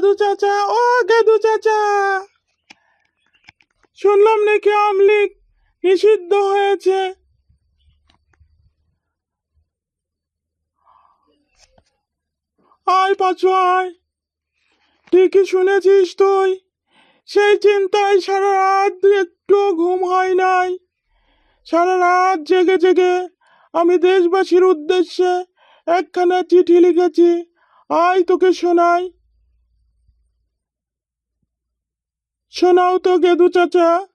গেদু চাচা, ও গেদু চাচা। শুনলাম নাকি আমলিক নিষিদ্ধ হয়েছে। আয় পাচু আয়। ঠিকই শুনেছিস তুই, সেই চিন্তায় সারা রাত একটু ঘুম হয় নাই। সারা রাত জেগে জেগে আমি দেশবাসীর উদ্দেশ্যে একখানা চিঠি লিখেছি। আয় তোকে শোনাই। শোনাও তো গেদু চাচা।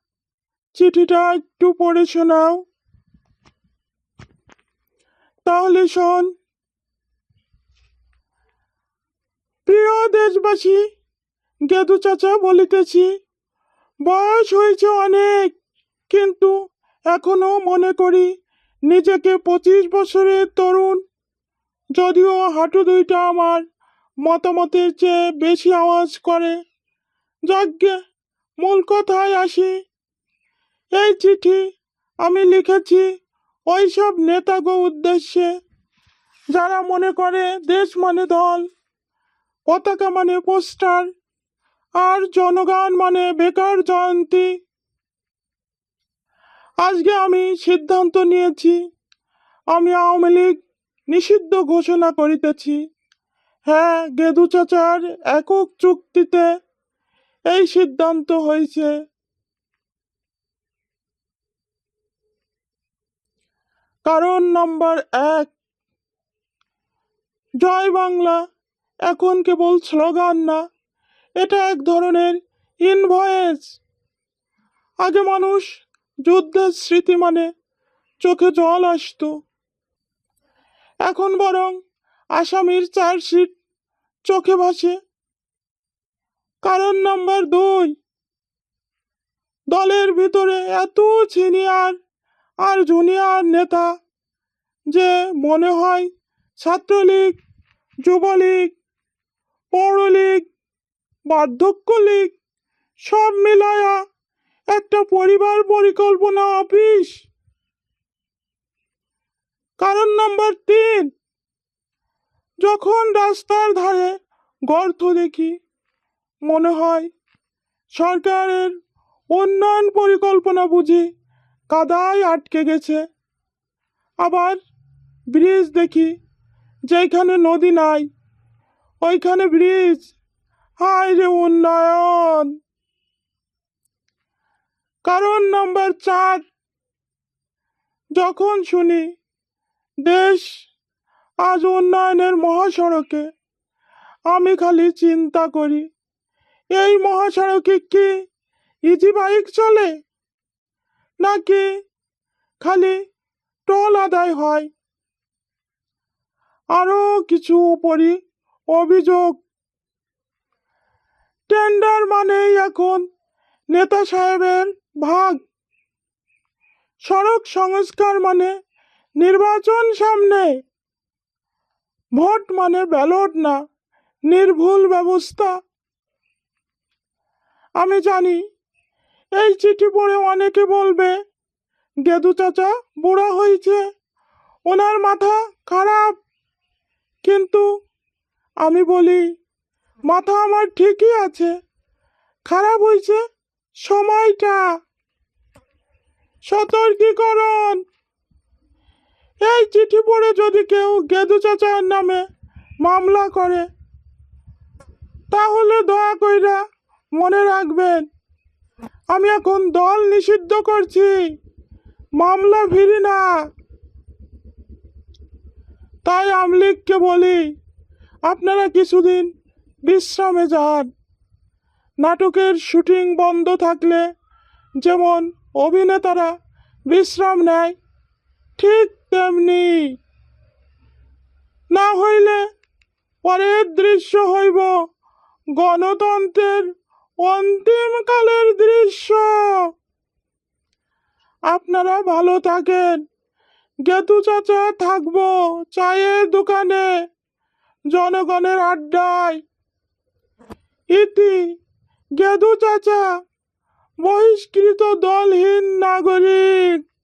চিঠিটা একটু পড়ে শোনাও। তাহলে শোন। প্রিয় দেশবাসী, গেদু চাচা বলিতেছি, বয়স হয়েছে অনেক, কিন্তু এখনও মনে করি নিজেকে পঁচিশ বছরের তরুণ। যদিও হাঁটু দুইটা আমার মতামতের চেয়ে বেশি আওয়াজ করে। যাজ্ঞে মূল কথায় আসি। এই চিঠি আমি লিখেছি ওইসব নেতাগো উদ্দেশ্যে। যারা মনে করে দেশ মানে দল, পতাকা মানে পোস্টার, আর জনগণ মানে বেকার জয়ন্তী। আজকে আমি সিদ্ধান্ত নিয়েছি, আমি আওয়ামী লীগ নিষিদ্ধ ঘোষণা করিতেছি। হ্যাঁ গেদু চাচার একক চুক্তিতে এই সিদ্ধান্ত হয়েছে। কারণ নাম্বার এক, জয় বাংলা এখন কেবল স্লোগান না, এটা এক ধরনের ইনভয়েস আগে মানুষ যুদ্ধের স্মৃতি মানে চোখে জল আসতো। এখন বরং আসামির চার্জশিট চোখে ভাসে। কারণ নাম্বার দুই, দলের ভিতরে এত সিনিয়র আর জুনিয়র নেতা যে মনে হয় ছাত্রলীগ, যুবলীগ, পৌরলীগ, বার্ধক্য লীগ সব মিলায়া একটা পরিবার পরিকল্পনা অফিস। কারণ নাম্বার তিন, যখন রাস্তার ধারে গর্ত দেখি মনে হয়। সরকারের উন্নয়ন পরিকল্পনা বুঝি কাদায় আটকে গেছে। আবার ব্রিজ দেখি, যেখানে নদী নাই, ওইখানে ব্রিজ। হায় রে উন্নয়ন! কারণ নাম্বার চার, যখন শুনি দেশ আজ উন্নয়নের মহাসড়কে, আমি খালি চিন্তা করি। এই মহাসড়কে কি ইজি বাইক চলে? নাকি খালি টোল আদায় হয়? আরও কিছু উপরই অভিযোগ। টেন্ডার মানেই এখন নেতা সাহেবের ভাগ। সড়ক সংস্কার মানে নির্বাচন সামনে। ভোট মানে ব্যালট না, নির্ভুল ব্যবস্থা। আমি জানি। এই চিঠি পড়ে অনেকে বলবে, গেদু চাচা, বুড়া হয়েছে। ওনার মাথা খারাপ। কিন্তু আমি বলি, মাথা আমার ঠিকই আছে। খারাপ হয়েছে সময়টা। সতর্কীকরণ। এই চিঠি পড়ে যদি কেউ গেদু চাচার নামে মামলা করে, তাহলে দয়া কইরা মনে রাখবেন, আমি এখন দল নিষিদ্ধ করছি, মামলা ভিড়ি না। তাই আমলিগকে বলি, আপনারা কিছুদিন বিশ্রামে যান। নাটকের শুটিং বন্ধ থাকলে যেমন অভিনেতারা বিশ্রাম নেয়, ঠিক তেমনি না হইলে পরের দৃশ্য হইব গণতন্ত্রের অন্তিমকালের দৃশ্য। আপনারা ভালো থাকেন। গেতু চাচা থাকব চায়ের দোকানে, জনগণের আড্ডায়। ইতি, গেদু চাচা, বহিষ্কৃত দলহীন নাগরিক।